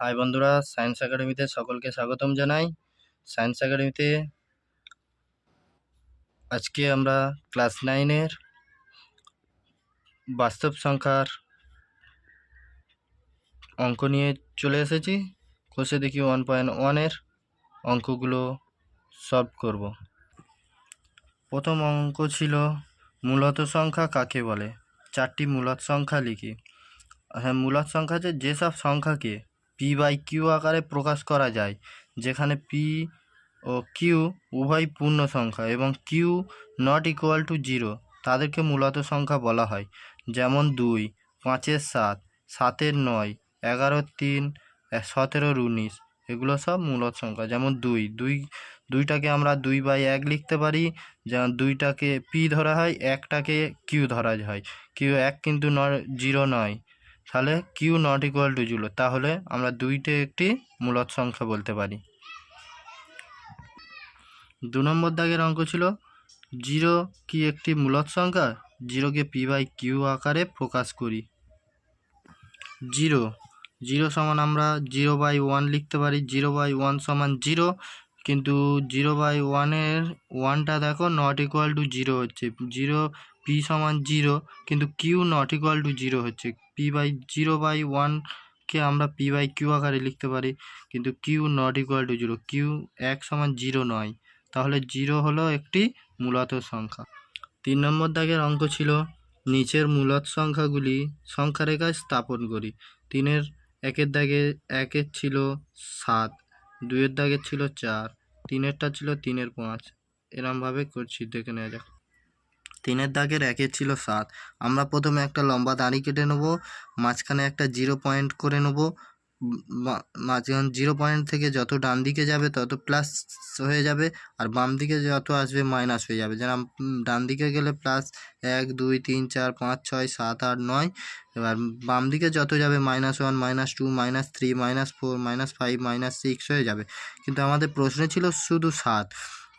High বন্ধুরা। Science একাডেমিতে সকলকে স্বাগতম জানাই। সায়েন্স একাডেমিতে আজকে আমরা ক্লাস নাইনের বাস্তব সংখ্যার অঙ্ক নিয়ে চলে এসেছি। কোষে দেখি ওয়ান পয়েন্ট ওয়ানের অঙ্কগুলো সলভ করব। প্রথম অঙ্ক ছিল মূলত সংখ্যা কাকে বলে? চারটি মূলত সংখ্যা লিখি। হ্যাঁ মূলত সংখ্যা হচ্ছে যেসব সংখ্যাকে পি বাই কিউ আকারে প্রকাশ করা যায়, যেখানে পি ও কিউ উভয় পূর্ণ সংখ্যা এবং Q not equal to zero তাদেরকে মূলত সংখ্যা বলা হয়। যেমন দুই, পাঁচের সাত, সাতের নয় এগারো তিন, সতেরোর উনিশ, এগুলো সব মূলত সংখ্যা। যেমন দুই দুই, দুইটাকে আমরা দুই বাই এক লিখতে পারি। যেমন দুইটাকে পি ধরা হয়, একটাকে কিউ ধরা হয়। কিউ এক কিন্তু ন জিরো নয়। তাহলে Q not equal to zero তাহলে আমরা দুইটে একটি মূলত সংখ্যা বলতে পারি। দু নম্বর দাগের অঙ্ক ছিল জিরো কি একটি মূলত সংখ্যা? জিরোকে পি বাই কিউ আকারে প্রকাশ করি। জিরো জিরো সমান আমরা জিরো বাই ওয়ান লিখতে পারি জিরো বাই ওয়ান সমান জিরো কিন্তু জিরো বাই ওয়ানের ওয়ানটা দেখো নট ইকুয়াল টু জিরো হচ্ছে। জিরো পি সমান জিরো কিন্তু Q not equal to zero হচ্ছে। পি বাই জিরো বাই ওয়ানকে আমরা পি বাই কিউ আকারে লিখতে পারি। কিন্তু Q not equal to zero Q এক সমান জিরো নয়। তাহলে জিরো হলো একটি মূলত সংখ্যা। তিন নম্বর দাগের অঙ্ক ছিল, নিচের মূলত সংখ্যাগুলি সংখ্যা রেখায় স্থাপন করি। তিনের একের দাগে একের ছিল সাত, দুইয়ের দাগের ছিল চার তিনেরটা ছিল তিনের পাঁচ। এরমভাবে করছি, দেখে নেওয়া যাক। তিনের দাগের একের ছিল সাত। আমরা প্রথমে একটা লম্বা দাঁড়ি কেটে নেব, মাঝখানে একটা জিরো পয়েন্ট করে নেব মাঝখান জিরো পয়েন্ট থেকে যত ডান দিকে যাবে, তত প্লাস হয়ে যাবে আর বাম দিকে যত আসবে মাইনাস হয়ে যাবে। যেরকম ডান দিকে গেলে প্লাস এক, দুই, তিন, চার, পাঁচ, ছয়, সাত, আট, নয়, এবার বাম দিকে যত যাবে minus one minus two minus three minus four minus five minus six হয়ে যাবে। কিন্তু আমাদের প্রশ্নে ছিল শুধু সাত।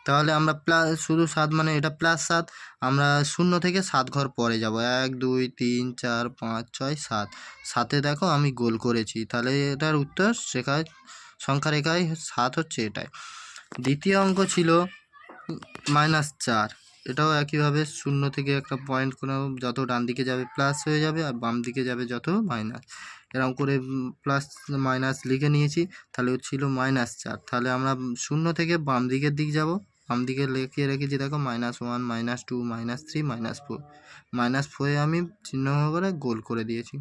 তাহলে আমরা প্লাস, শুধু সাত মানে এটা প্লাস সাত, আমরা শূন্য থেকে সাত ঘর পরে যাব। এক, দুই, তিন, চার, পাঁচ, ছয়, সাত। সাতে দেখো আমি গোল করেছি। তাহলে এটার উত্তর শেখায়, সংখ্যা রেখায় সাত হচ্ছে এটাই। দ্বিতীয় অঙ্ক ছিল মাইনাস চার। এটাও একইভাবে শূন্য থেকে একটা পয়েন্ট কোনো যত ডান দিকে যাবে প্লাস হয়ে যাবে আর বাম দিকে যাবে যত মাইনাস। এরকম করে প্লাস, মাইনাস লিখে নিয়েছি। তাহলে ছিল মাইনাস চার। তাহলে আমরা শূন্য থেকে বাম দিকের দিক যাব। বাম দিকে লিখিয়ে রেখেছি দেখো minus one minus two minus three minus four minus ফোরে আমি চিহ্ন করে গোল করে দিয়েছি।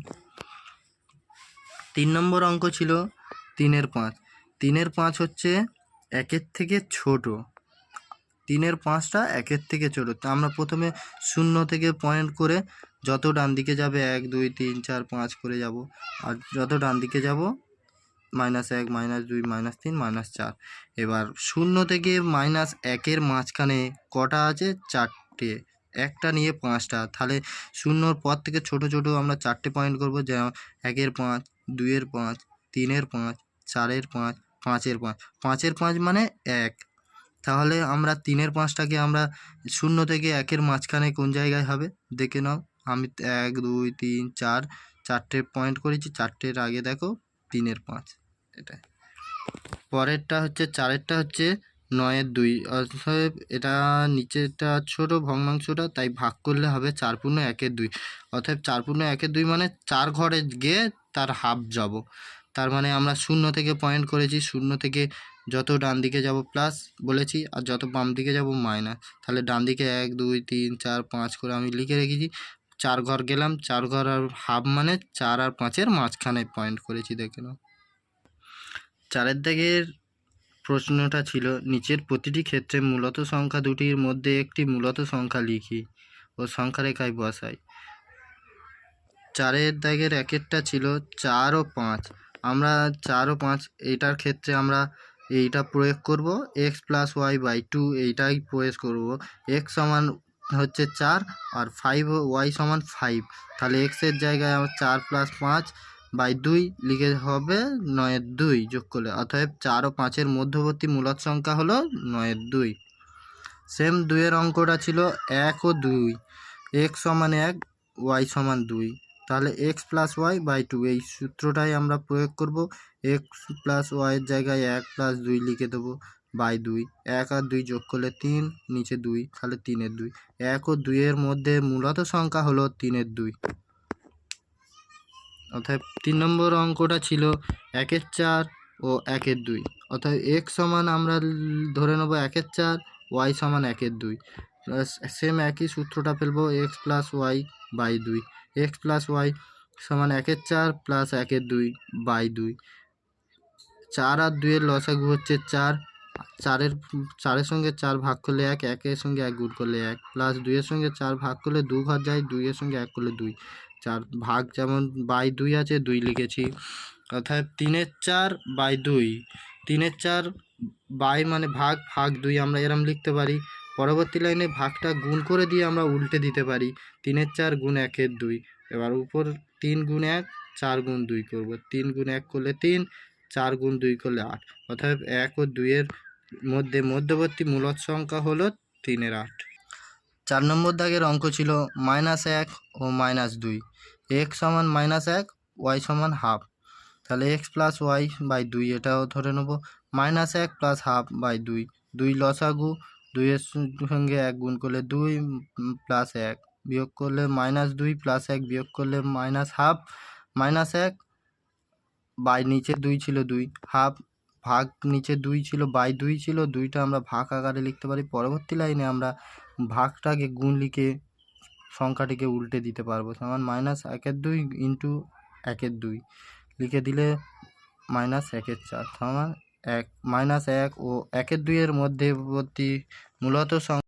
তিন নম্বর অঙ্ক ছিল তিনের পাঁচ। তিনের পাঁচ হচ্ছে একের থেকে ছোট। তিনের পাঁচটা একের থেকে ছোটো। তা আমরা প্রথমে শূন্য থেকে পয়েন্ট করে যত ডান দিকে যাবে এক, দুই, তিন, চার, পাঁচ করে যাব। আর যত ডান দিকে যাব মাইনাস এক, মাইনাস দুই, মাইনাস তিন, মাইনাস চার। এবার শূন্য থেকে মাইনাস একের মাঝখানে কটা আছে? চারটে। একটা নিয়ে পাঁচটা। তাহলে শূন্যর পর থেকে ছোট ছোট আমরা চারটে পয়েন্ট করব। যেমন একের পাঁচ, দুইয়ের পাঁচ, তিনের পাঁচ, চারের পাঁচ, পাঁচের পাঁচ। পাঁচের পাঁচ মানে এক। তাহলে আমরা তিনের পাঁচটাকে আমরা শূন্য থেকে একের মাঝখানে কোন জায়গায় হবে? দেখে নাও। আমি এক, দুই, তিন, চার, চারটে পয়েন্ট করেছি। চারটের আগে দেখো তিনের পাঁচ এটাই পরেরটা হচ্ছে, চারেরটা হচ্ছে নয়ের দুই। অতএব এটা নিচেরটা ছোট, ভগ্নাংশটা, তাই ভাগ করলে হবে চার পূর্ণ একের দুই। অতএব চার পূর্ণ একের দুই মানে চার ঘরে গিয়ে তার হাফ যাব। তার মানে আমরা শূন্য থেকে পয়েন্ট করেছি, শূন্য থেকে যত ডান দিকে যাব প্লাস বলেছি, আর যত বাম দিকে যাব মাইনাস তাহলে ডান দিকে এক, দুই, তিন, চার, পাঁচ করে আমি লিখে রেখেছি। চার ঘর গেলাম, চার ঘর আর হাফ মানে চার আর পাঁচের মাঝখানে পয়েন্ট করেছি, দেখে নাও। চারের দিকের প্রশ্নটা ছিল, নিচের প্রতিটি ক্ষেত্রে মূলত সংখ্যা দুটির মধ্যে একটি মূলত সংখ্যা লিখি ও সংখ্যা রেখায় বসাই। চারের দাগের একেরটা ছিল চার ও পাঁচ। আমরা চার ও পাঁচ, এইটার ক্ষেত্রে আমরা এইটা প্রয়োগ করব X plus Y by two এইটাই প্রয়োগ করব। এক্স সমান হচ্ছে চার আর ফাইভ ওয়াই সমান ফাইভ তাহলে এক্সের জায়গায় আমার চার প্লাস পাঁচ বাই দুই লিখে হবে নয়ের দুই যোগ করলে। অতএব চার ও পাঁচের মধ্যবর্তী মূলত সংখ্যা হলো নয়ের দুই। সেম দুইয়ের অঙ্কটা ছিল এক ও দুই। এক্স সমান এক ওয়াই সমান দুই। তাহলে x plus y by two এই সূত্রটাই আমরা প্রয়োগ করব। এক্স প্লাস ওয়াইয়ের জায়গায় এক প্লাস দুই লিখে দেবো। বাই দুই। এক আর দুই যোগ করলে তিন, নিচে দুই, তাহলে তিনের দুই। এক ও দুইয়ের মধ্যে মূলত সংখ্যা হলো তিনের দুই। অর্থাৎ তিন নম্বর অঙ্কটা ছিল একের চার ও একের দুই। অর্থাৎ এক্স সমান আমরা ধরে নেব একের চার, ওয়াই সমান একের দুই। সেম একই সূত্রটা ফেলব এক্স প্লাস ওয়াই বাই দুই। এক্স প্লাস ওয়াই সমান একের চার প্লাস একের দুই বাই দুই। চার আর দুইয়ের লসাগু হচ্ছে চার চারের চারের সঙ্গে চার ভাগ করলে এক, একের সঙ্গে এক গুণ করলে এক প্লাস দুইয়ের সঙ্গে চার ভাগ করলে দু ঘর যায়, দুইয়ের সঙ্গে এক করলে দুই। চার ভাগ যেমন বাই দুই আছে, দুই লিখেছি। অর্থাৎ তিনের চার বাই দুই। তিনের চার বাই মানে ভাগ ভাগ দুই আমরা এরম লিখতে পারি। পরবর্তী লাইনে ভাগটা গুণ করে দিয়ে আমরা উল্টে দিতে পারি। তিনের চার গুণ একের দুই। এবার উপর তিন গুণ এক, চার গুণ দুই করব। তিন গুণ এক করলে তিন, চার গুণ দুই করলে আট। অর্থাৎ এক ও দুইয়ের মধ্যে মধ্যবর্তী মূলদ সংখ্যা হলো তিনের আট। চার নম্বর দাগের অঙ্ক ছিল মাইনাস এক ও মাইনাস দুই। এক্স সমান মাইনাস এক, ওয়াই সমান হাফ। তাহলে এক্স প্লাস ওয়াই বাই দুই এটাও ধরে নেব। মাইনাস এক প্লাস হাফ বাই দুই। দুই লসাগু, দুইয়ের সঙ্গে এক গুণ করলে দুই প্লাস এক বিয়োগ করলে মাইনাস দুই প্লাস এক বিয়োগ করলে মাইনাস হাফ। মাইনাস এক বাই নিচে দুই ছিল দুই, হাফ ভাগ নিচে দুই ছিল, বাই দুই ছিল, দুইটা আমরা ভাগ আকারে লিখতে পারি। পরবর্তী লাইনে আমরা ভাগটাকে গুণ লিখে সংখ্যাটিকে উল্টে দিতে পারব। সমান মাইনাস একের দুই ইন্টু একের দুই। লিখে দিলে মাইনাস একের চার। সমান এক, মাইনাস এক ও একের দুইয়ের মধ্যবর্তী মূলত সং